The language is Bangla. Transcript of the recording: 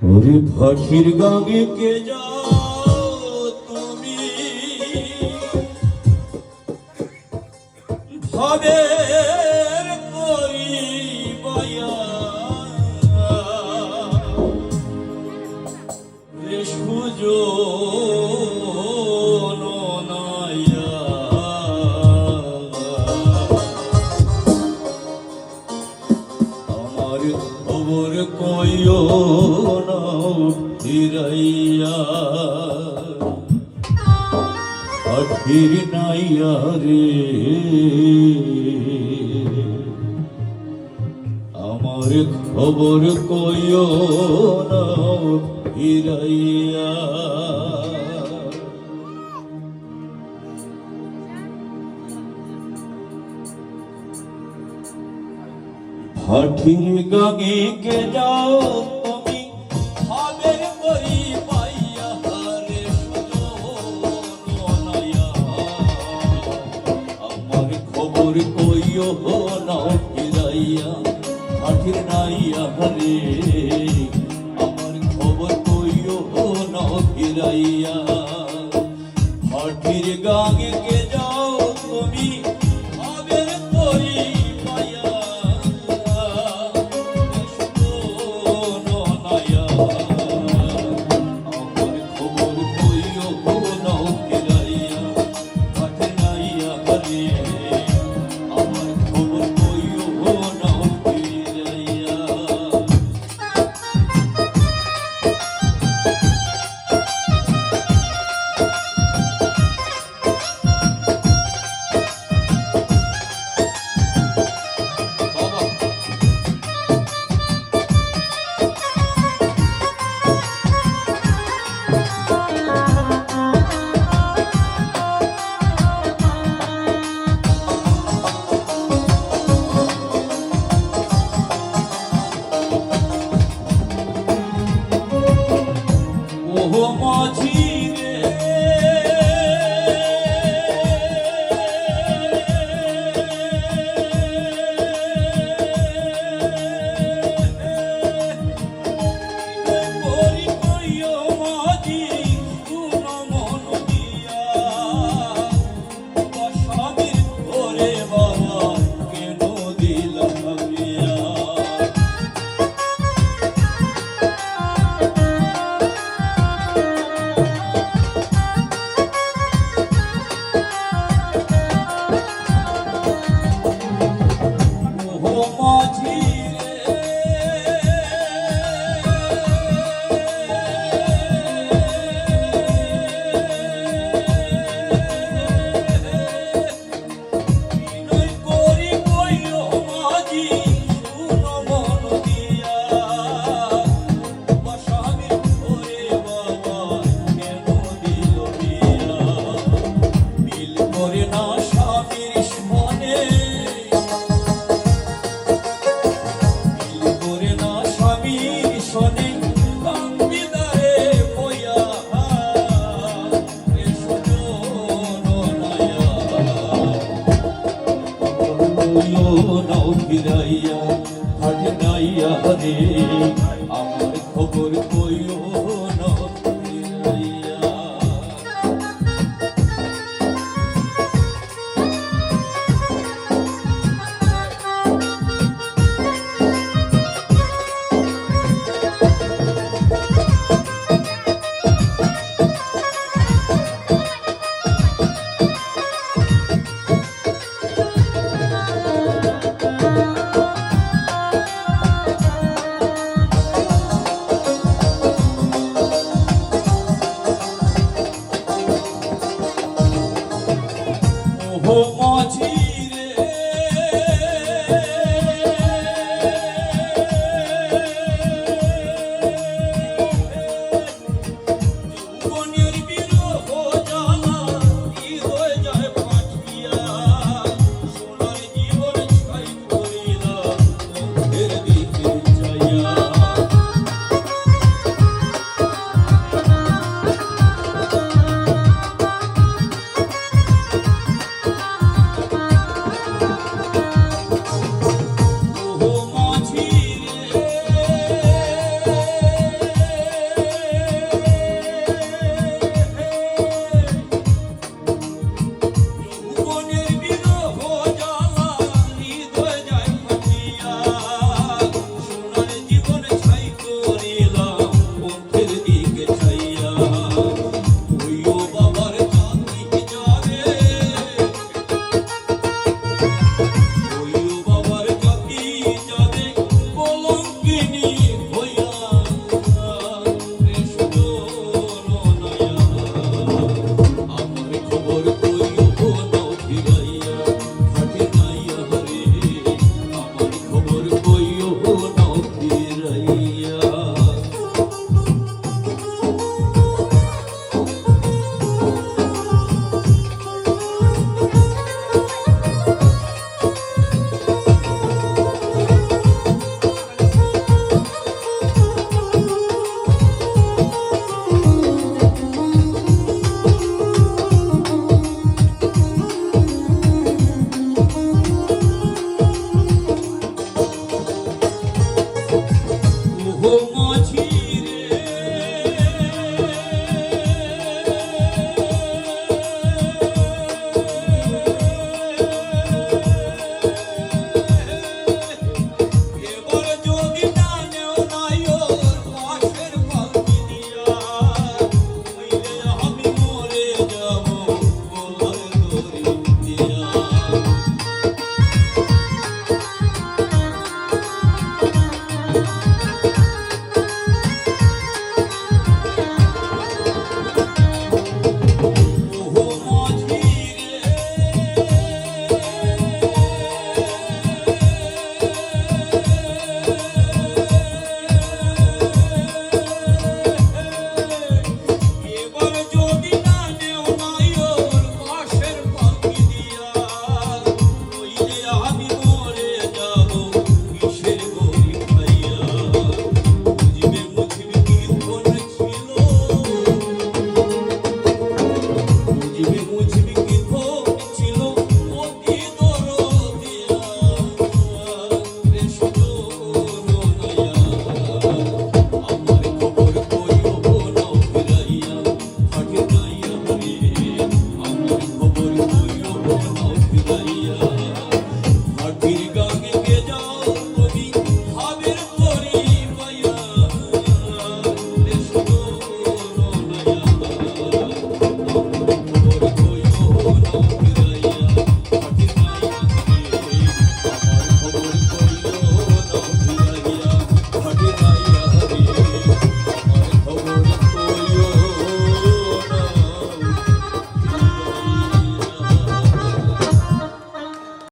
ওরে ভাসির গাঙে কে যাও তুমি? ভাবে সুযোগ ফিরাইয়া আখির নাইয়া রে। আমার খবর কইও না ফিরাইয়া। ভাটির গঙ্গে কে যাও দিও নাও ফিরাইয়া আঠির নাইয়া হরে আমার খবর কইও নাও ফিরাইয়া আঠির গাঙে ফিরাইয়া হাট নাইয়া রে আমার খবর